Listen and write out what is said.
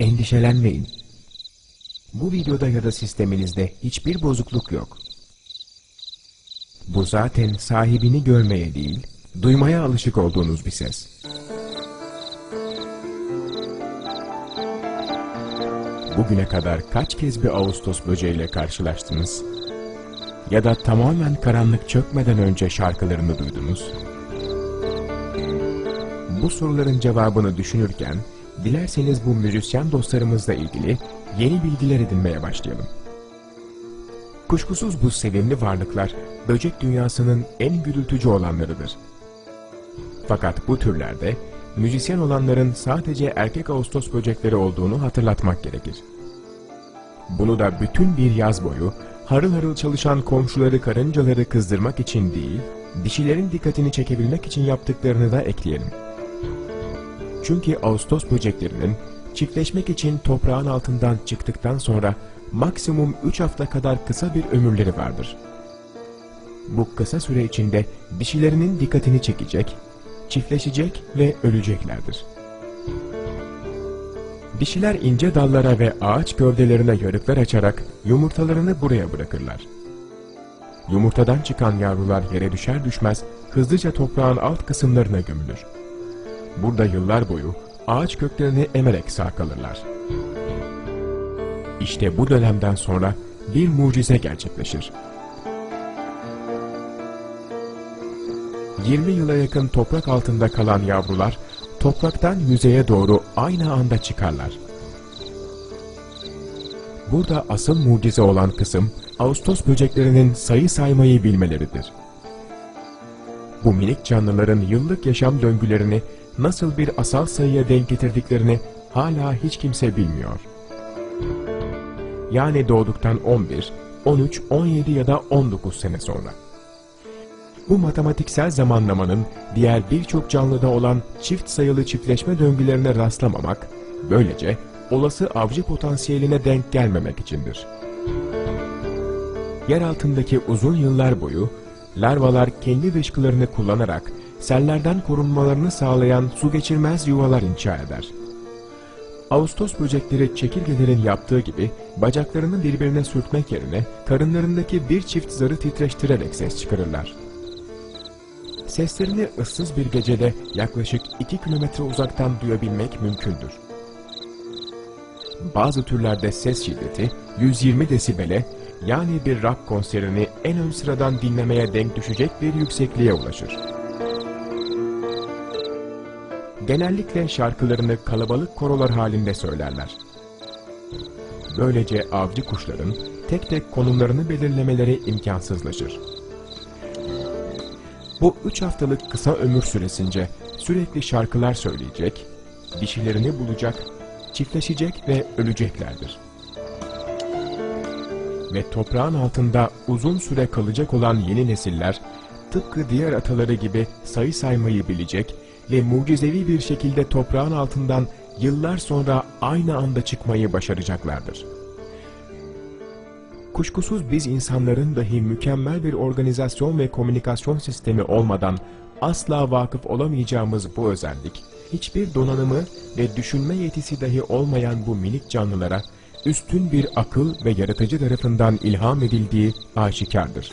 Endişelenmeyin. Bu videoda ya da sisteminizde hiçbir bozukluk yok. Bu zaten sahibini görmeye değil, duymaya alışık olduğunuz bir ses. Bugüne kadar kaç kez bir Ağustos böceğiyle karşılaştınız? Ya da tamamen karanlık çökmeden önce şarkılarını duydunuz? Bu soruların cevabını düşünürken, dilerseniz bu müzisyen dostlarımızla ilgili yeni bilgiler edinmeye başlayalım. Kuşkusuz bu sevimli varlıklar, böcek dünyasının en gürültücü olanlarıdır. Fakat bu türlerde, müzisyen olanların sadece erkek Ağustos böcekleri olduğunu hatırlatmak gerekir. Bunu da bütün bir yaz boyu harıl harıl çalışan komşuları karıncaları kızdırmak için değil, dişilerin dikkatini çekebilmek için yaptıklarını da ekleyelim. Çünkü Ağustos böceklerinin çiftleşmek için toprağın altından çıktıktan sonra maksimum 3 hafta kadar kısa bir ömürleri vardır. Bu kısa süre içinde dişilerinin dikkatini çekecek, çiftleşecek ve öleceklerdir. Dişiler ince dallara ve ağaç gövdelerine yarıklar açarak yumurtalarını buraya bırakırlar. Yumurtadan çıkan yavrular yere düşer düşmez hızlıca toprağın alt kısımlarına gömülür. Burada yıllar boyu ağaç köklerini emerek sağ kalırlar. İşte bu dönemden sonra bir mucize gerçekleşir. 20 yıla yakın toprak altında kalan yavrular topraktan yüzeye doğru aynı anda çıkarlar. Burada asıl mucize olan kısım Ağustos böceklerinin sayı saymayı bilmeleridir. Bu minik canlıların yıllık yaşam döngülerini nasıl bir asal sayıya denk getirdiklerini hala hiç kimse bilmiyor. Yani doğduktan 11, 13, 17 ya da 19 sene sonra. Bu matematiksel zamanlamanın diğer birçok canlıda olan çift sayılı çiftleşme döngülerine rastlamamak, böylece olası avcı potansiyeline denk gelmemek içindir. Yer altındaki uzun yıllar boyu, larvalar kendi dışkılarını kullanarak sellerden korunmalarını sağlayan su geçirmez yuvalar inşa eder. Ağustos böcekleri çekirgelerin yaptığı gibi bacaklarını birbirine sürtmek yerine karınlarındaki bir çift zarı titreştirerek ses çıkarırlar. Seslerini ıssız bir gecede yaklaşık 2 kilometre uzaktan duyabilmek mümkündür. Bazı türlerde ses şiddeti 120 desibele yani bir rock konserini en ön sıradan dinlemeye denk düşecek bir yüksekliğe ulaşır. Genellikle şarkılarını kalabalık korolar halinde söylerler. Böylece avcı kuşların tek tek konumlarını belirlemeleri imkansızlaşır. Bu üç haftalık kısa ömür süresince sürekli şarkılar söyleyecek, dişilerini bulacak, çiftleşecek ve öleceklerdir. Ve toprağın altında uzun süre kalacak olan yeni nesiller, tıpkı diğer ataları gibi sayı saymayı bilecek ve mucizevi bir şekilde toprağın altından yıllar sonra aynı anda çıkmayı başaracaklardır. Kuşkusuz biz insanların dahi mükemmel bir organizasyon ve komünikasyon sistemi olmadan asla vakıf olamayacağımız bu özellik, hiçbir donanımı ve düşünme yetisi dahi olmayan bu minik canlılara üstün bir akıl ve yaratıcı tarafından ilham edildiği aşikardır.